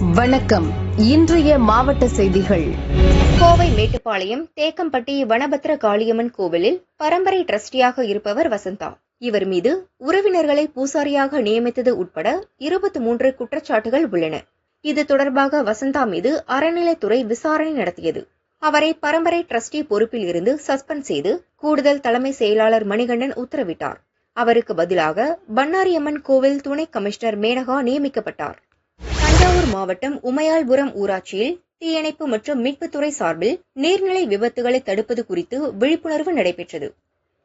வணக்கம். இன்றைய மாவட்ட செய்திகள். கோவை மேட்டுப்பாளையம் தேக்கம்பட்டி வனபத்ர காளியம்மன் கோவிலில் பரம்பரை ட்ரஸ்டியாக இருப்பவர் வசந்தா. இவர் மீது உறவினர்களை பூசாரியாக நியமித்தது உட்பட இருபத்தி மூன்று குற்றச்சாட்டுகள் உள்ளன. இது தொடர்பாக வசந்தா மீது அறநிலைத்துறை விசாரணை நடத்தியது. அவரை பரம்பரை ட்ரஸ்டி பொறுப்பில் இருந்து சஸ்பெண்ட் செய்து கூடுதல் தலைமை செயலாளர் மணிகண்டன் உத்தரவிட்டார். அவருக்கு பதிலாக பன்னாரியம்மன் கோவில் துணை கமிஷனர் மேனகா நியமிக்கப்பட்டார். தஞ்சாவூர் மாவட்டம் உமையாள்புரம் ஊராட்சியில் தீயணைப்பு மற்றும் மீட்புத்துறை சார்பில் நீர்நிலை விபத்துகளை தடுப்பது குறித்து விழிப்புணர்வு நடைபெற்றது.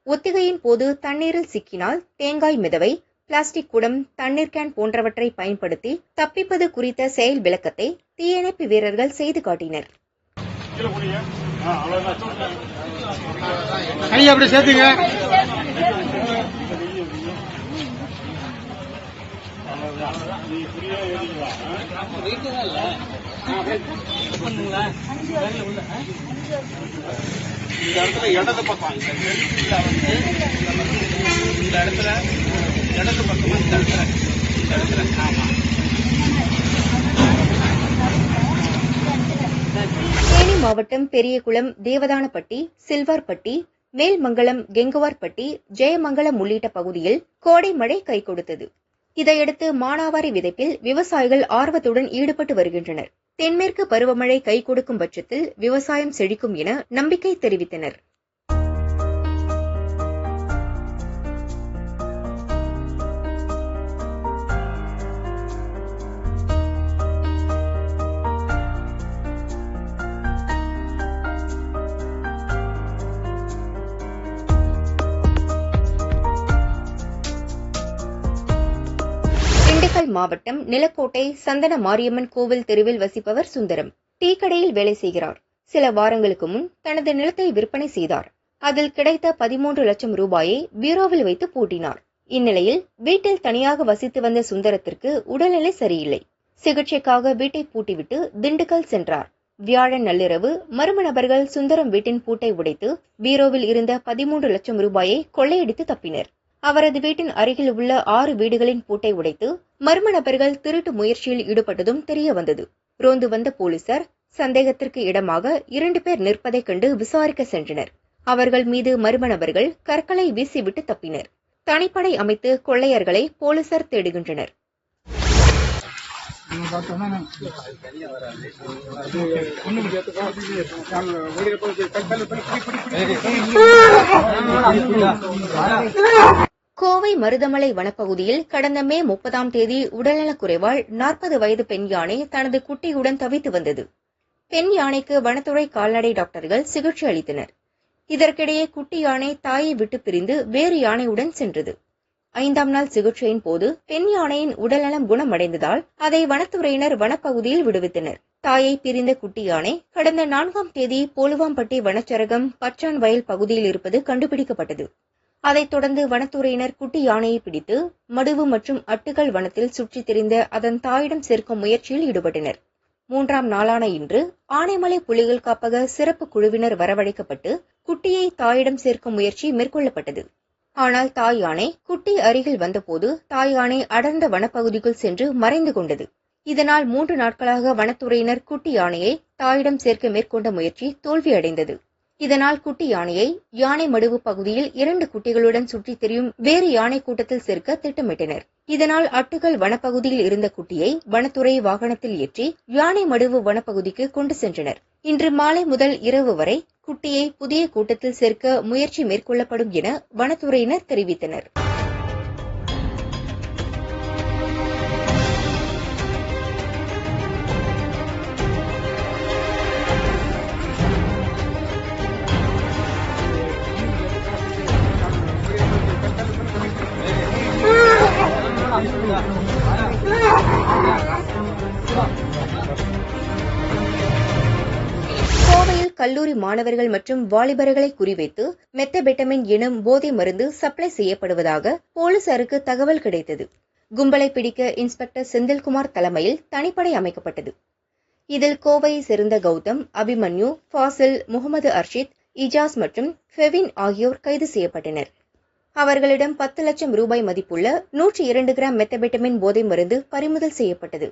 ஒத்திகையின் போது தண்ணீரில் சிக்கினால் தேங்காய் மிதவை பிளாஸ்டிக் குடம் தண்ணீர் கேன் போன்றவற்றை பயன்படுத்தி தப்பிப்பது குறித்த செயல் விளக்கத்தை தீயணைப்பு வீரர்கள் செய்து காட்டினர். கை அப்படி சேர்த்துங்க. இந்த இடத்துல இடது பக்கம் இந்த வந்து இந்த இடத்துல இடது பக்கமா இந்த இடத்துல இந்த இடத்துல ஆமா தேனி மாவட்டம் பெரியகுளம் தேவதானப்பட்டி சில்வார்பட்டி மேல்மங்கலம் கெங்குவார்பட்டி ஜெயமங்கலம் உள்ளிட்ட பகுதியில் கோடை மழை கை கொடுத்தது இதையடுத்து மானாவாரி விதைப்பில் விவசாயிகள் ஆர்வத்துடன் ஈடுபட்டு வருகின்றனர். தென்மேற்கு பருவமழை கை கொடுக்கும் பட்சத்தில் விவசாயம் செழிக்கும் என நம்பிக்கை தெரிவித்தனர். நாமக்கல் மாவட்டம் நிலக்கோட்டை சந்தன மாரியம்மன் கோவில் தெருவில் வசிப்பவர் சுந்தரம். டீ கடையில் வேலை செய்கிறார். சில வாரங்களுக்கு முன் தனது நிலத்தை விற்பனை செய்தார். அதில் கிடைத்த பதிமூன்று லட்சம் ரூபாயை பீரோவில் வைத்து பூட்டினார். இந்நிலையில் வீட்டில் தனியாக வசித்து வந்த சுந்தரத்திற்கு உடல்நிலை சரியில்லை. சிகிச்சைக்காக வீட்டை பூட்டிவிட்டு திண்டுக்கல் சென்றார். வியாழன் நள்ளிரவு மர்ம நபர்கள் சுந்தரம் வீட்டின் பூட்டை உடைத்து பீரோவில் இருந்த பதிமூன்று லட்சம் ரூபாயை கொள்ளையடித்து தப்பினர். அவரது வீட்டின் அருகில் உள்ள ஆறு வீடுகளின் பூட்டை உடைத்து மர்ம நபர்கள் திருட்டு முயற்சியில் ஈடுபட்டதும் தெரிய வந்தது. ரோந்து வந்த போலீசார் சந்தேகத்திற்கு இடமாக இரண்டு பேர் நிற்பதைக் கண்டு விசாரிக்க சென்றனர். அவர்கள் மீது மர்ம நபர்கள் கற்களை வீசிவிட்டு தப்பினர். தனிப்படை அமைத்து கொள்ளையர்களை போலீசார் தேடுகின்றனர். கோவை மருதமலை வனப்பகுதியில் கடந்த மே முப்பதாம் தேதி உடல்நலக்குறைவால் நாற்பது வயது பெண் யானை தனது குட்டியுடன் தவித்து வந்தது. பெண் யானைக்கு வனத்துறை கால்நடை டாக்டர்கள் சிகிச்சை அளித்தனர். இதற்கிடையே குட்டி யானை தாயை விட்டு பிரிந்து வேறு யானையுடன் சென்றது. ஐந்தாம் நாள் சிகிச்சையின் போது பெண் யானையின் உடல்நலம் குணமடைந்ததால் அதை வனத்துறையினர் வனப்பகுதியில் விடுவித்தனர். தாயை பிரிந்த குட்டி யானை கடந்த நான்காம் தேதி போலுவாம்பட்டி வனச்சரகம் பச்சான் வயல் பகுதியில் இருப்பது கண்டுபிடிக்கப்பட்டது. அதைத் தொடர்ந்து வனத்துறையினர் குட்டி யானையை பிடித்து மடுவு மற்றும் அட்டுகள் வனத்தில் சுற்றித் திரிந்த அதன் தாயிடம் சேர்க்கும் முயற்சியில் ஈடுபட்டனர். மூன்றாம் நாளான இன்று ஆனைமலை புலிகள் காப்பக சிறப்பு குழுவினர் வரவழைக்கப்பட்டு குட்டியை தாயிடம் சேர்க்கும் முயற்சி மேற்கொள்ளப்பட்டது. ஆனால் தாய் யானை குட்டி அருகில் வந்தபோது தாய் யானை அடர்ந்த வனப்பகுதிக்குள் சென்று மறைந்து கொண்டது. இதனால் மூன்று நாட்களாக வனத்துறையினர் குட்டி யானையை தாயிடம் சேர்க்க மேற்கொண்ட முயற்சி தோல்வியடைந்தது. இதனால் குட்டி யானையை யானை மடுவு பகுதியில் இரண்டு குட்டிகளுடன் சுற்றித் திரியும் வேறு யானை கூட்டத்தில் சேர்க்க திட்டமிட்டனர். இதனால் அட்டுகள் வனப்பகுதியில் இருந்த குட்டியை வனத்துறை வாகனத்தில் ஏற்றி யானை மடுவு வனப்பகுதிக்கு கொண்டு சென்றனர். இன்று மாலை முதல் இரவு வரை குட்டியை புதிய கூட்டத்தில் சேர்க்க முயற்சி மேற்கொள்ளப்படும் என வனத்துறையினர் தெரிவித்தனர். கல்லூரி மாணவர்கள் மற்றும் வாலிபர்களை குறிவைத்து மெத்தபெட்டமின் எனும் போதை மருந்து சப்ளை செய்யப்படுவதாக போலீசாருக்கு தகவல் கிடைத்தது. கும்பலை பிடிக்க இன்ஸ்பெக்டர் செந்தில்குமார் தலைமையில் தனிப்படை அமைக்கப்பட்டது. இதில் கோவையை சேர்ந்த கௌதம் அபிமன்யு ஃபாசில் முகமது அர்ஷித் இஜாஸ் மற்றும் ஃபெவின் ஆகியோர் கைது செய்யப்பட்டனர். அவர்களிடம் பத்து லட்சம் ரூபாய் மதிப்புள்ள நூற்றி இரண்டு கிராம் மெத்தபெட்டமின் போதை மருந்து பறிமுதல் செய்யப்பட்டது.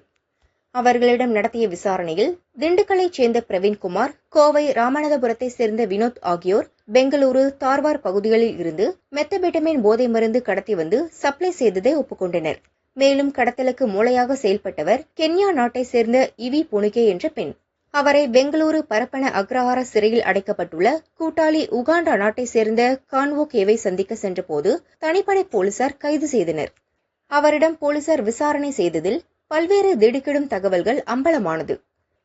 அவர்களிடம் நடத்திய விசாரணையில் திண்டுக்கலைச் சேர்ந்த பிரவீன்குமார் கோவை ராமநாதபுரத்தை சேர்ந்த வினோத் ஆகியோர் பெங்களூரு தார்வார் பகுதிகளில் இருந்து மெத்தபெட்டமின் போதை மருந்து கடத்தி வந்து சப்ளை செய்ததை ஒப்புக்கொண்டனர். மேலும் கடத்தலுக்கு மூளையாக செயல்பட்டவர் கென்யா நாட்டை சேர்ந்த இவி புனுகே என்ற பெண். அவரை பெங்களூரு பரப்பன அக்ரஹார சிறையில் அடைக்கப்பட்டுள்ள கூட்டாளி உகாண்டா நாட்டை சேர்ந்த கான்வோ கேவை சந்திக்க சென்றபோது தனிப்படை போலீசார் கைது செய்தனர். அவரிடம் போலீசார் விசாரணை செய்ததில் பல்வேறு திடுக்கிடும் தகவல்கள் அம்பலமானது.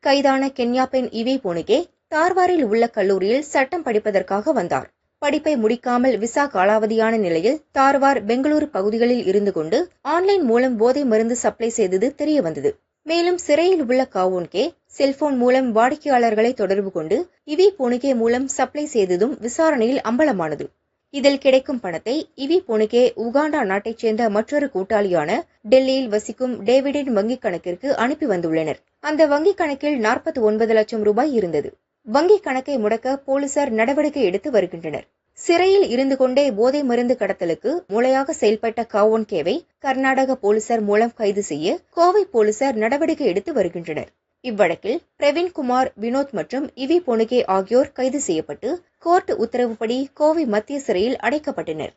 கைதான கென்யா பெண் இவி போனுகே தார்வாரில் உள்ள கல்லூரியில் சட்டம் படிப்பதற்காக வந்தார். படிப்பை முடிக்காமல் விசா காலாவதியான நிலையில் தார்வார் பெங்களூரு பகுதிகளில் இருந்து கொண்டு ஆன்லைன் மூலம் போதை மருந்து சப்ளை செய்தது தெரியவந்தது மேலும் சிறையில் உள்ள காவோன்கே செல்போன் மூலம் வாடிக்கையாளர்களை தொடர்பு கொண்டு இவி போனுகே மூலம் சப்ளை செய்ததும் விசாரணையில் அம்பலமானது. இதில் கிடைக்கும் பணத்தை இவி புனுகே உகாண்டா நாட்டைச் சேர்ந்த மற்றொரு கூட்டாளியான டெல்லியில் வசிக்கும் டேவிடின் வங்கிக் கணக்கிற்கு அனுப்பி வந்துள்ளனர். அந்த வங்கிக் கணக்கில் நாற்பத்தி ஒன்பது லட்சம் ரூபாய் இருந்தது. வங்கிக் கணக்கை முடக்க போலீசார் நடவடிக்கை எடுத்து வருகின்றனர். சிறையில் இருந்து கொண்டே போதை மருந்து கடத்தலுக்கு மூளையாக செயல்பட்ட காவோன் கேவை கர்நாடக போலீசார் மூலம் கைது செய்ய கோவை போலீசார் நடவடிக்கை எடுத்து வருகின்றனர். இவ்வழக்கில் பிரவீன்குமார் வினோத் மற்றும் இவி பொணுகே ஆகியோர் கைது செய்யப்பட்டு கோர்ட் உத்தரவுப்படி கோவை மத்திய சிறையில் அடைக்கப்பட்டனர்.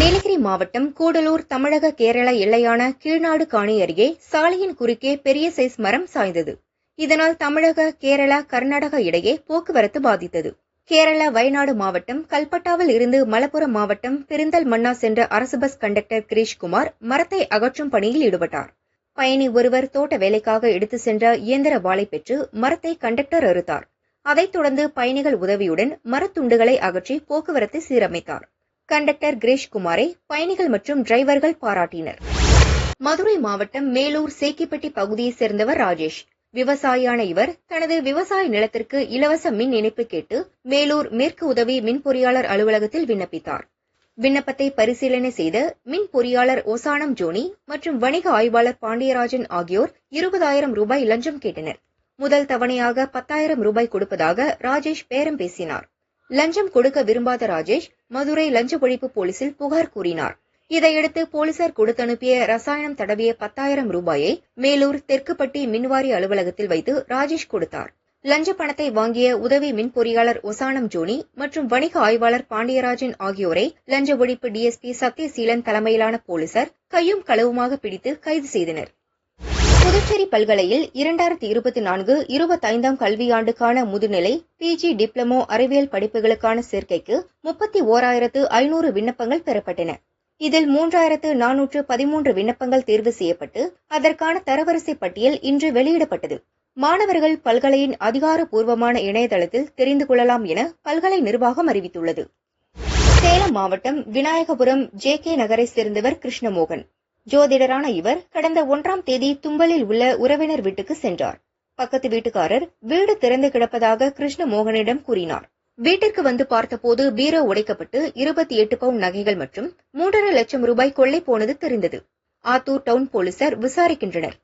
நீலகிரி மாவட்டம் கூடலூர் தமிழக கேரள எல்லையான கீழ்நாடு காணி அருகே சாலையின் குறுக்கே பெரிய சைஸ் மரம் சாய்ந்தது. இதனால் தமிழக கேரளா கர்நாடகா இடையே போக்குவரத்து பாதித்தது. கேரள வயநாடு மாவட்டம் கல்பட்டாவில் இருந்து மலப்புரம் மாவட்டம் பெருந்தல் மன்னா சென்ற அரசு பஸ் கண்டக்டர் கிரீஷ்குமார் மரத்தை அகற்றும் பணியில் ஈடுபட்டார். பயணி ஒருவர் தோட்ட வேலைக்காக எடுத்து சென்ற இயந்திர வாளை பெற்று மரத்தை கண்டக்டர் அறுத்தார். அதைத் தொடர்ந்து பயணிகள் உதவியுடன் மரத்துண்டுகளை அகற்றி போக்குவரத்தை சீரமைத்தார். கண்டக்டர் கிரீஷ்குமாரை பயணிகள் மற்றும் டிரைவர்கள் பாராட்டினர். மதுரை மாவட்டம் மேலூர் சேக்கிப்பட்டி பகுதியைச் சேர்ந்தவர் ராஜேஷ். விவசாயியான இவர் தனது விவசாய நிலத்திற்கு இலவச மின் இணைப்பு கேட்டு மேலூர் மேற்கு உதவி மின் பொறியாளர் அலுவலகத்தில் விண்ணப்பித்தார். விண்ணப்பத்தை பரிசீலனை செய்த மின் பொறியாளர் ஒசானம் ஜோனி மற்றும் வணிக ஆய்வாளர் பாண்டியராஜன் ஆகியோர் இருபதாயிரம் ரூபாய் லஞ்சம் கேட்டனர். முதல் தவணையாக பத்தாயிரம் ரூபாய் கொடுப்பதாக ராஜேஷ் பேரம் பேசினார். லஞ்சம் கொடுக்க விரும்பாத ராஜேஷ் மதுரை லஞ்ச ஒழிப்பு போலீசில் புகார் கூறினார். இதையடுத்து போலீசார் கொடுத்தனுப்பிய ரசாயனம் தடவிய பத்தாயிரம் ரூபாயை மேலூர் தெற்குப்பட்டி மின்வாரி அலுவலகத்தில் வைத்து ராஜேஷ் கொடுத்தார். லஞ்ச பணத்தை வாங்கிய உதவி மின் பொறியாளர் ஒசானம் ஜோனி மற்றும் வணிக ஆய்வாளர் பாண்டியராஜன் ஆகியோரை லஞ்ச ஒழிப்பு டிஎஸ்பி சத்யசீலன் தலைமையிலான போலீசார் கையும் களவுமாக பிடித்து கைது செய்தனர். புதுச்சேரி பல்கலையில் இரண்டாயிரத்தி இருபத்தி நான்கு இருபத்தைந்தாம் கல்வியாண்டுக்கான முதுநிலை பிஜி டிப்ளமோ அறிவியல் படிப்புகளுக்கான சேர்க்கைக்கு முப்பத்தி ஓராயிரத்து ஐநூறு விண்ணப்பங்கள் பெறப்பட்டன. இதில் மூன்றாயிரத்து நானூற்று பதிமூன்று விண்ணப்பங்கள் தேர்வு செய்யப்பட்டு அதற்கான தரவரிசை பட்டியல் இன்று வெளியிடப்பட்டது. மாணவர்கள் பல்கலையின் அதிகாரப்பூர்வமான இணையதளத்தில் தெரிந்து கொள்ளலாம் என பல்கலை நிர்வாகம் அறிவித்துள்ளது. சேலம் மாவட்டம் விநாயகபுரம் ஜே கே நகரை சேர்ந்தவர் கிருஷ்ணமோகன். ஜோதிடரான இவர் கடந்த ஒன்றாம் தேதி தும்பலில் உள்ள உறவினர் வீட்டுக்கு சென்றார். பக்கத்து வீட்டுக்காரர் வீடு திறந்து கிடப்பதாக கிருஷ்ணமோகனிடம் கூறினார். வீட்டிற்கு வந்து பார்த்தபோது பீரோ உடைக்கப்பட்டு இருபத்தி எட்டு பவுண்ட் நகைகள் மற்றும் மூன்றரை லட்சம் ரூபாய் கொள்ளை போனது தெரிந்தது. ஆத்தூர் டவுன் போலீசார் விசாரிக்கின்றனர்.